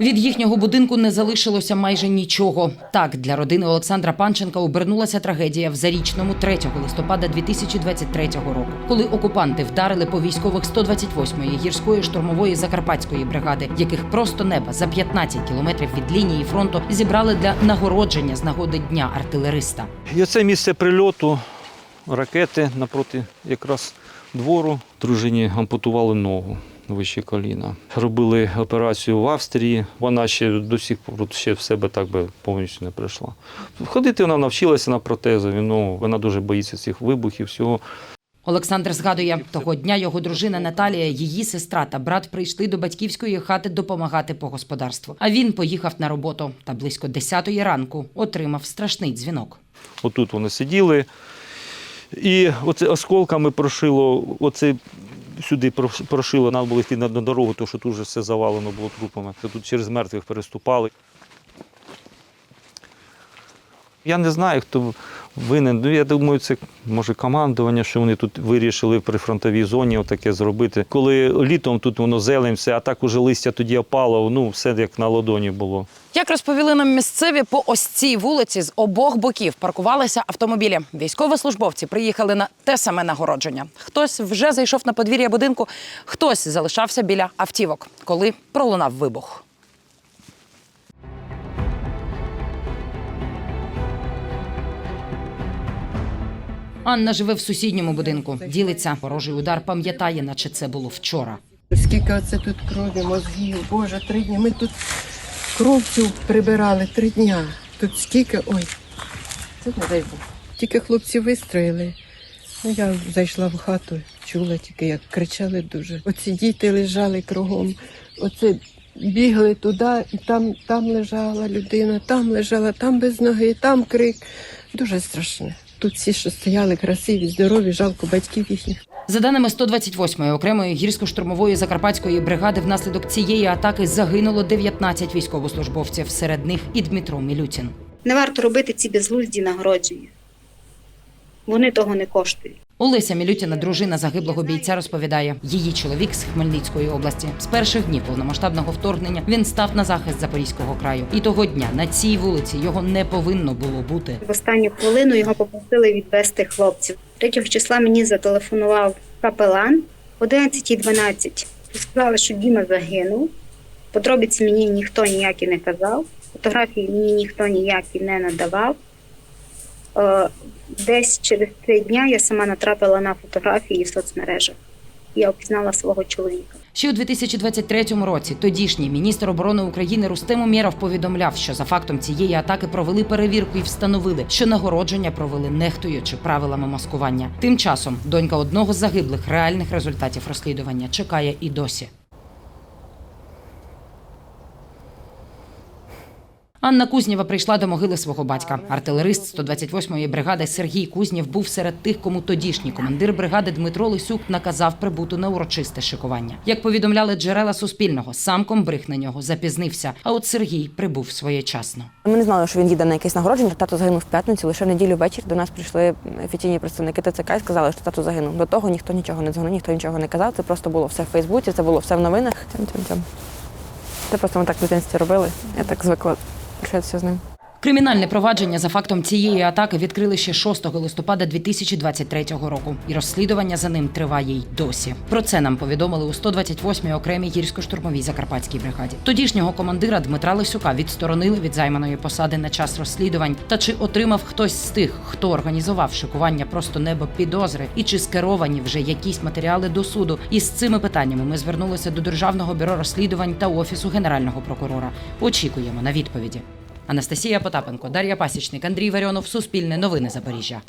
Від їхнього будинку не залишилося майже нічого. Так, для родини Олександра Панченка обернулася трагедія в зарічному 3 листопада 2023 року, коли окупанти вдарили по військових 128-ї гірської штурмової закарпатської бригади, яких просто неба за 15 кілометрів від лінії фронту зібрали для нагородження з нагоди дня артилериста. І оце місце прильоту ракети напроти якраз двору. Дружині ампутували ногу вище коліна. Робили операцію в Австрії. Вона ще до сих пор ще в себе так би повністю не прийшла. Ходити вона навчилася на протезові, ну вона дуже боїться цих вибухів, всього. Олександр згадує, того дня його дружина Наталія, її сестра та брат прийшли до батьківської хати допомагати по господарству. А він поїхав на роботу та близько 10-ї ранку отримав страшний дзвінок. Отут вони сиділи. І оце осколками прошило, оце сюди прош- прошило, треба було йти на дорогу, тому що тут вже все завалено було трупами. Тут через мертвих переступали. Я не знаю, хто винен. Ну, я думаю, це може командування, що вони тут вирішили при фронтовій зоні таке зробити. Коли літом тут воно зелень, все, а так уже листя тоді опало, ну все як на ладоні було. Як розповіли нам місцеві, по ось цій вулиці з обох боків паркувалися автомобілі. Військовослужбовці приїхали на те саме нагородження. Хтось вже зайшов на подвір'я будинку, хтось залишався біля автівок, коли пролунав вибух. Анна живе в сусідньому будинку. Ділиться ворожий удар, пам'ятає, наче це було вчора. Скільки оце тут крові, мозгів, Боже, три дні. Ми тут кров цю прибирали три дня. Тут скільки, ой, це не дай Бог. Тільки хлопці вистроїли. Ну, я зайшла в хату, чула тільки, як кричали дуже. Оці діти лежали кругом. Оце бігли туди, і там, там лежала людина, там лежала, там без ноги, там крик. Дуже страшне. Тут всі, що стояли, красиві, здорові, жалко батьків їхніх. За даними 128-ї окремої гірсько-штурмової закарпатської бригади, внаслідок цієї атаки загинуло 19 військовослужбовців. Серед них і Дмитро Мілютін. Не варто робити ці безглузді нагородження. Вони того не коштують. Олеся Мілютіна, дружина загиблого бійця, розповідає, її чоловік з Хмельницької області. З перших днів повномасштабного вторгнення він став на захист Запорізького краю. І того дня на цій вулиці його не повинно було бути. В останню хвилину його попросили відвести хлопців. 3 числа мені зателефонував капелан 11.12. Сказали, що Діма загинув. Подробиці мені ніхто ніякі не казав. Фотографії мені ніхто ніякі не надавав. Десь через три дня я сама натрапила на фотографії в соцмережах. Я опізнала свого чоловіка. Ще у 2023 році тодішній міністр оборони України Рустем Умєров повідомляв, що за фактом цієї атаки провели перевірку і встановили, що нагородження провели нехтуючи правилами маскування. Тим часом донька одного з загиблих реальних результатів розслідування чекає і досі. Анна Кузніва прийшла до могили свого батька. Артилерист 128-ї бригади Сергій Кузнєв був серед тих, кому тодішній командир бригади Дмитро Лисюк наказав прибути на урочисте шикування. Як повідомляли джерела Суспільного, сам комбриг на нього запізнився. А от Сергій прибув своєчасно. Ми не знали, що він їде на якесь нагородження. Тато загинув в п'ятницю. Лише в неділю ввечері до нас прийшли офіційні представники ТЦК і сказали, що тато загинув. До того ніхто нічого не дзвонив, ніхто нічого не казав. Це просто було все в Фейсбуці, це було все в новинах. Тям-тям-тям. Це просто ми так в дитинстві робили. Я так звикла прощатися з ним. Кримінальне провадження за фактом цієї атаки відкрили ще 6 листопада 2023 року, і розслідування за ним триває й досі. Про це нам повідомили у 128-й окремій гірсько-штурмовій закарпатській бригаді. Тодішнього командира Дмитра Лисюка відсторонили від займаної посади на час розслідувань. Та чи отримав хтось з тих, хто організував шикування просто небо підозри, і чи скеровані вже якісь матеріали до суду? Із цими питаннями ми звернулися до Державного бюро розслідувань та офісу генерального прокурора. Очікуємо на відповіді. Анастасія Потапенко, Дар'я Пасічник, Андрій Варіонов, Суспільне новини Запоріжжя.